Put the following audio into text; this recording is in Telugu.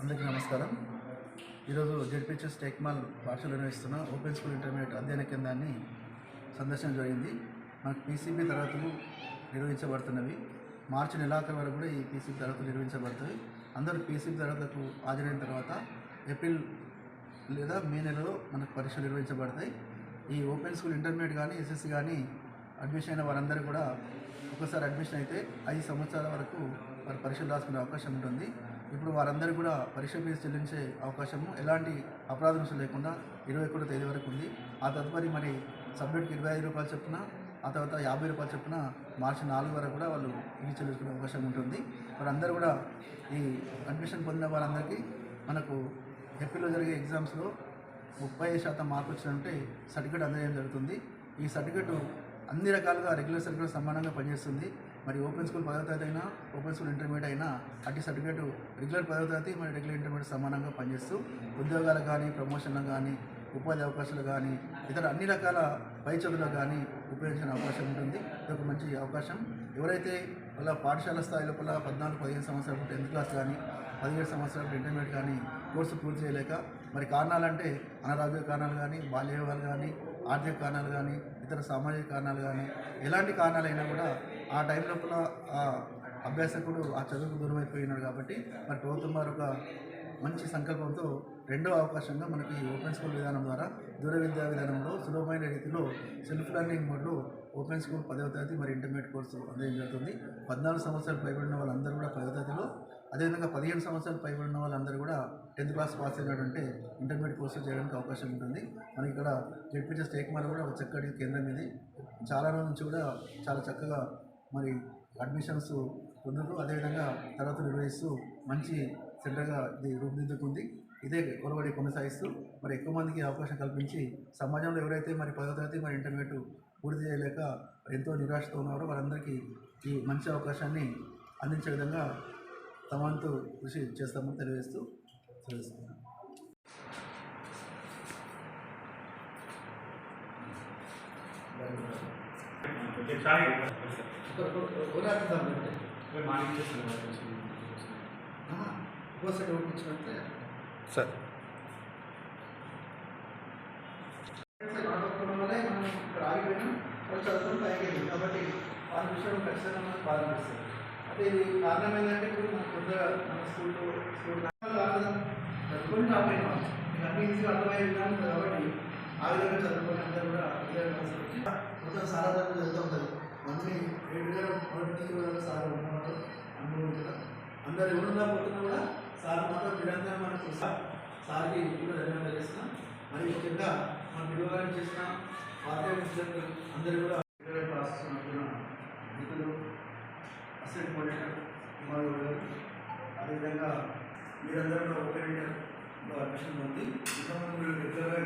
అందరికీ నమస్కారం. ఈరోజు జెడ్పిహెచ్ఎస్ టెక్మాల్ పాఠశాల నిర్వహిస్తున్న ఓపెన్ స్కూల్ ఇంటర్మీడియట్ అధ్యయన కేంద్రాన్ని సందర్శన జరిగింది. మనకు పీసీబీ తరగతులు నిర్వహించబడుతున్నవి. మార్చి నెలాఖరు వరకు కూడా ఈ పీసీబీ తరగతులు నిర్వహించబడుతుంది అందరూ పీసీబీ తరగతులకు హాజరైన తర్వాత ఏప్రిల్ లేదా మే నెలలో మనకు పరీక్షలు నిర్వహించబడతాయి. ఈ ఓపెన్ స్కూల్ ఇంటర్మీడియట్ కానీ ఎస్ఎస్సి కానీ అడ్మిషన్ అయిన వారందరూ కూడా ఒకసారి అడ్మిషన్ అయితే ఐదు సంవత్సరాల వరకు వారు పరీక్షలు రాసుకునే అవకాశం ఉంటుంది. ఇప్పుడు వారందరూ కూడా పరీక్ష ఫీజు చెల్లించే అవకాశము ఎలాంటి అపరాధం లేకుండా ఇరవై ఒకటో తేదీ వరకు ఉంది. ఆ తదుపరి మరి సబ్జెక్ట్కి ఇరవై ఐదు రూపాయలు చొప్పున ఆ తర్వాత యాభై రూపాయలు చొప్పున మార్చి నాలుగు వరకు కూడా వాళ్ళు ఇవి చెల్లించుకునే అవకాశం ఉంటుంది. వారందరూ కూడా ఈ అడ్మిషన్ పొందిన వారందరికీ మనకు ఏప్రిల్లో జరిగే ఎగ్జామ్స్లో ముప్పై శాతం మార్కులు వచ్చినట్టే సర్టిఫికేట్ అందజేయడం జరుగుతుంది. ఈ సర్టిఫికేట్ అన్ని రకాలుగా రెగ్యులర్ సర్టిఫికేట్ సమానంగా పనిచేస్తుంది. మరి ఓపెన్ స్కూల్ పదవ తరగతి అయినా ఓపెన్ స్కూల్ ఇంటర్మీడియట్ అయినా అట్టి సర్టిఫికేట్ రెగ్యులర్ పదవ తరగతి మరి రెగ్యులర్ ఇంటర్మీడియట్ సమానంగా పనిచేస్తూ ఉద్యోగాలు కానీ ప్రమోషన్లు కానీ ఉపాధి అవకాశాలు కానీ ఇతర అన్ని రకాల పై చదువులకు కానీ ఉపయోగించిన అవకాశం ఉంటుంది. ఇది ఒక మంచి అవకాశం. ఎవరైతే వాళ్ళ పాఠశాల స్థాయి లోపల పద్నాలుగు పదిహేను సంవత్సరాలు టెన్త్ క్లాస్ కానీ పదిహేడు సంవత్సరాలు ఇంటర్మీడియట్ కానీ కోర్సు పూర్తి చేయలేక మరి కారణాలంటే అనారోగ్య కారణాలు కానీ బాల్య వివాహాలు కానీ ఆర్థిక కారణాలు కానీ ఇతర సామాజిక కారణాలు కానీ ఎలాంటి కారణాలైనా కూడా ఆ టైం లోపల ఆ అభ్యాసకుడు ఆ చదువుకు దూరం అయిపోయినాడు కాబట్టి మరి ప్రభుత్వం వారు ఒక మంచి సంకల్పంతో రెండో అవకాశంగా మనకి ఓపెన్ స్కూల్ విధానం ద్వారా దూర విద్యా విధానంలో సులభమైన రీతిలో సెల్ఫ్ లెర్నింగ్ మోడ్లో ఓపెన్ స్కూల్ పదవ తరగతి మరి ఇంటర్మీడియట్ కోర్సు అందడం జరుగుతుంది. పద్నాలుగు సంవత్సరాలు పైబడిన వాళ్ళందరూ కూడా పదవ తరగతిలో అదేవిధంగా పదిహేను సంవత్సరాలు పైబడిన వాళ్ళందరూ కూడా టెన్త్ క్లాస్ పాస్ అయినటువంటి ఇంటర్మీడియట్ కోర్సు చేయడానికి అవకాశం ఉంటుంది. మనకి ఇక్కడ జెడ్పీజెస్ టేక్మార్ కూడా ఒక చక్కటి కేంద్రం ఇది. చాలా రోజుల నుంచి కూడా చాలా చక్కగా మరి అడ్మిషన్స్ పొందుతూ అదేవిధంగా తరగతులు నిర్వహిస్తూ మంచి సెంటర్గా ఇది రూపుదిద్దుకుంది ఇదే కొరబడి కొనసాగిస్తూ మరి ఎక్కువ మందికి అవకాశం కల్పించి సమాజంలో ఎవరైతే మరి పదో తరగతి మరి ఇంటర్మీడియట్ పూర్తి చేయలేక ఎంతో నిరాశతో ఉన్నారో వారందరికీ ఈ మంచి అవకాశాన్ని అందించే విధంగా తమ వంతు కృషి చేస్తామని తెలియజేస్తూ తెలియజేస్తున్నాను సార్. కాబట్టి వాళ్ళ విషయం ఖచ్చితంగా మనకు బాధిస్తుంది అదే ఇది కారణం ఏంటంటే ఇప్పుడు మన కొద్దిగా మన స్కూల్లో స్కూల్ చదువుకొని రాబోయిన వాళ్ళు అన్ని ఈజీగా అర్థమయ్యే విధానం ఉంది కాబట్టి ఆ విధంగా చదువుకొని అందరూ కూడా ఇదే మొత్తం సారా తరగతి చదువుతూ ఉంటుంది అన్ని ఏడు వేల మొదటి సార్ అందరు ఎవరున్నా పోతున్నా కూడా నిరంతరం మనకు సార్కి కూడా ధన్యవాదాలు చేస్తున్నాం మరి ముఖ్యంగా మన పిల్లవారిని చేసిన పార్టీ విద్యార్థులు అందరూ కూడా ఇంటర్మీడియట్ అసెంట్ నడుపుతున్న మిత్రులు కుమార్ గారు అదేవిధంగా మీరందరూ కూడా అడ్మిషన్ ఉంది ఇంతకుముందు మీరు రెగ్యులర్గా